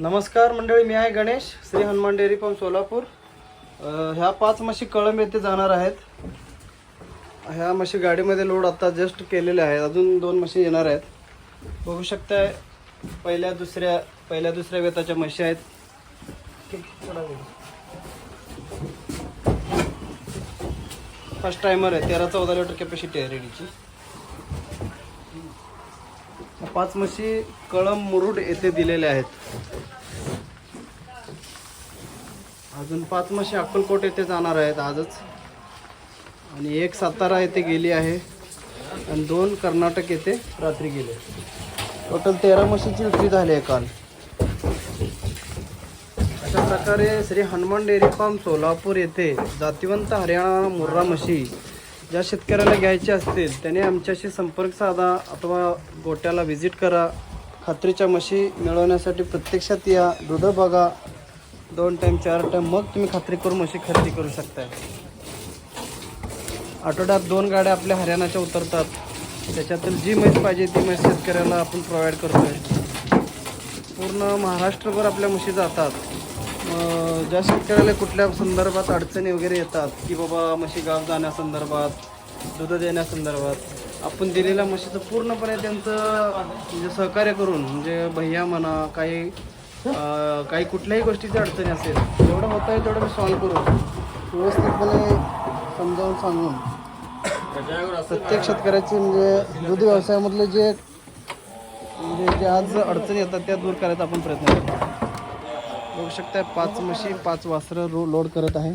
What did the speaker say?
नमस्कार मंडळी मी आहे गणेश श्री हनुमान डेअरी फार्म सोलापूर. ह्या पाच म्हशी कळंब येथे जाणार आहेत. ह्या म्हशी गाडीमध्ये लोड आता जस्ट केलेल्या आहेत. अजून दोन म्हशी येणार आहेत. बघू शकताय पहिल्या दुसऱ्या पहिल्या दुसऱ्या वेताच्या म्हशी आहेत. फर्स्ट टायमर आहे तेरा चौदा लिटर कॅपॅसिटी आहे रेडीची. पाच म्हशी कळंब मुरुड येथे दिलेल्या आहेत. अजून पाच म्हशी अक्कलकोट येथे जाणार आहेत आजच. आणि एक सातारा येथे गेली आहे आणि दोन कर्नाटक येथे रात्री गेले. टोटल तेरा म्हशीची विक्री झाली आहे काल. अशा प्रकारे श्री हनुमान डेअरी फार्म सोलापूर येथे जातिवंत हरियाणा मुर्रा म्हशी ज्या शेतकऱ्याला घ्यायचे असतील त्याने आमच्याशी संपर्क साधा अथवा गोट्याला व्हिजिट करा. खात्रीच्या म्हशी मिळवण्यासाठी प्रत्यक्षात या दूध बघा दोन टाईम चार टाईम मग तुम्ही खात्री करून म्हशी खरेदी करू शकताय. आठवड्यात दोन गाड्या आपल्या हरियाणाच्या उतरतात. त्याच्यातील जी म्हैस पाहिजे ती म्हैस शेतकऱ्याला आपण प्रोव्हाइड करतोय. पूर्ण महाराष्ट्रभर आपल्या म्हशी जातात. ज्या शेतकऱ्याला कुठल्या संदर्भात अडचणी वगैरे येतात की बाबा म्हशी गाव जाण्यासंदर्भात दूध देण्यासंदर्भात आपण दिलेल्या म्हशीचं पूर्णपणे त्यांचं म्हणजे सहकार्य करून म्हणजे भैया म्हणा काही काही कुठल्याही गोष्टीची अडचणी असेल जेवढं होतं आहे तेवढं मी सॉल्व्ह करून व्यवस्थितपणे समजावून सांगून. प्रत्येक शेतकऱ्याचे म्हणजे दूध व्यवसायामधले जे म्हणजे जे आज अडचणी येतात त्या दूर करायचा आपण प्रयत्न करतो. बघू शकता पाच म्हशी पाच वासरं रो लोड करत आहे.